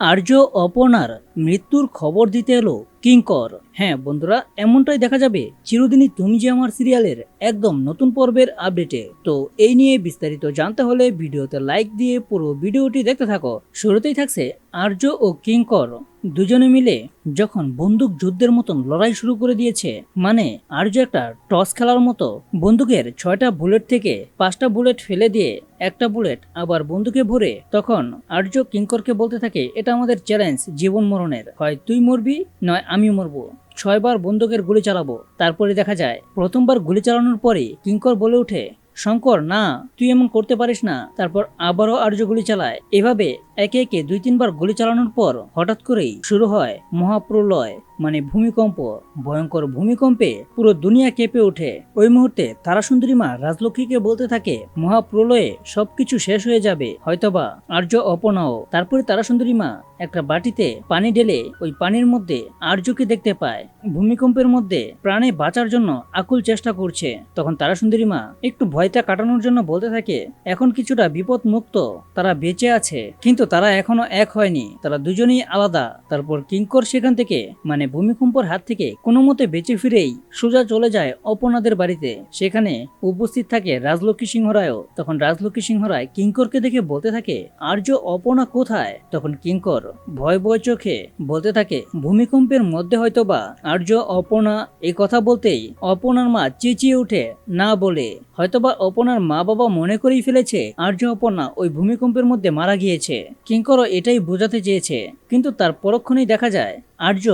আর্য অপনার মৃত্যুর খবর দিতে এলো। কিঙ্কর হ্যাঁ বন্ধুরা, এমনটাই দেখা যাবে চিরদিনই তুমি যে আমার সিরিয়ালের একদম নতুন পর্বের আপডেটে তো এই নিয়ে বিস্তারিত জানতে হলে ভিডিওতে লাইক দিয়ে পুরো ভিডিওটি দেখতে থাকো। শুরুতেই থাকছে আর্য ও কিঙ্কর দুজনে মিলে যখন বন্দুক যুদ্ধের মতন লড়াই শুরু করে দিয়েছে মানে আর্য একটা টস খেলার মতো, বন্দুকের ছয়টা বুলেট থেকে পাঁচটা বুলেট ফেলে দিয়ে একটা বুলেট আবার বন্দুকে ভরে তখন আর্য কিঙ্করকে বলতে থাকে, এটা আমাদের চ্যালেঞ্জ জীবন মরণের হয় তুই মরবি, নয় আমি মরবো। ছয়বার বন্দুকের গুলি চালাবো। তারপরে দেখা যায়, প্রথমবার গুলি চালানোর পরে কিঙ্কর বলে ওঠে, শঙ্কর, না, তুই এমন করতে পারিস না। তারপর আবারও আর্য গুলি চালায়। এভাবে একে একে দুই তিনবার গুলি চালানোর পর হঠাৎ করেই শুরু হয় মহাপ্রলয়। মানে ভূমিকম্প, ভয়ঙ্কর ভূমিকম্পে পুরো দুনিয়া কেঁপে ওঠে। ওই মুহূর্তে তারাসুন্দরী মা রাজলক্ষ্মীকে বলতে থাকে, মহাপ্রলয়ে সবকিছু শেষ হয়ে যাবে, হয়তোবা আর্য অপনাও। তারপরে তারাসুন্দরী মা একটা বাটিতে পানি ঢেলে ওই পানির মধ্যে আর্যকে দেখতে পায়। ভূমিকম্পের মধ্যে প্রাণে বাঁচার জন্য আকুল চেষ্টা করছে। তখন তারাসুন্দরী মা একটু ভয়টা কাটানোর জন্য বলতে থাকে, এখন কিছুটা বিপদ মুক্ত তারা বেঁচে আছে। কিন্তু তারা এখনও এক হয়নি, তারা দুজনেই আলাদা। তারপর কিঙ্কর সেখান থেকে মানে ভূমিকম্পর হাত থেকে কোনো মতে বেঁচে ফিরেই সোজা চলে যায় অপনাদের বাড়িতে। সেখানে উপস্থিত থাকে রাজলক্ষ্মী সিংহ রায়ও। তখন রাজলক্ষ্মী সিংহ রায় কিঙ্করকে দেখে বলতে থাকে, আর্য অপনা কোথায়? তখন কিঙ্কর ভয় ভয় চোখে বলতে থাকে, ভূমিকম্পের মধ্যে হয়তোবা আর্য অপনা এই কথা বলতেই অপনার মা চেঁচিয়ে উঠে না বলে। হয়তোবা অপনার মা বাবা মনে করেই ফেলেছে আর্য অপনা ওই ভূমিকম্পের মধ্যে মারা গিয়েছে। কিঙ্করও এটাই বোঝাতে চেয়েছে। কিন্তু তার পরক্ষণেই দেখা যায়, আর্য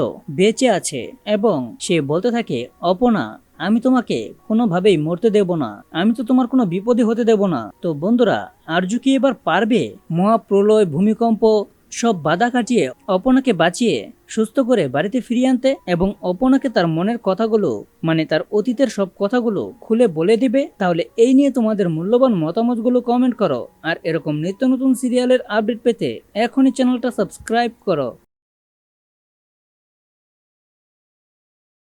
বেঁচে আছে এবং সে বলতে থাকে, অপনা, আমি তোমাকে কোনোভাবেই মরতে দেব না। আমি তো তোমার কোনো বিপদে হতে দেব না। তো বন্ধুরা আর্য কি এবার পারবে? মহাপ্রলয়, ভূমিকম্প, সব বাধা কাটিয়ে অপনাকে বাঁচিয়ে সুস্থ করে বাড়িতে ফিরিয়ে আনতে এবং অপনাকে তার মনের কথাগুলো মানে তার অতীতের সব কথাগুলো খুলে বলে দিবে? তাহলে এই নিয়ে তোমাদের মূল্যবান মতামতগুলো কমেন্ট করো। আর এরকম নিত্য নতুন সিরিয়ালের আপডেট পেতে এখনই চ্যানেলটা সাবস্ক্রাইব করো।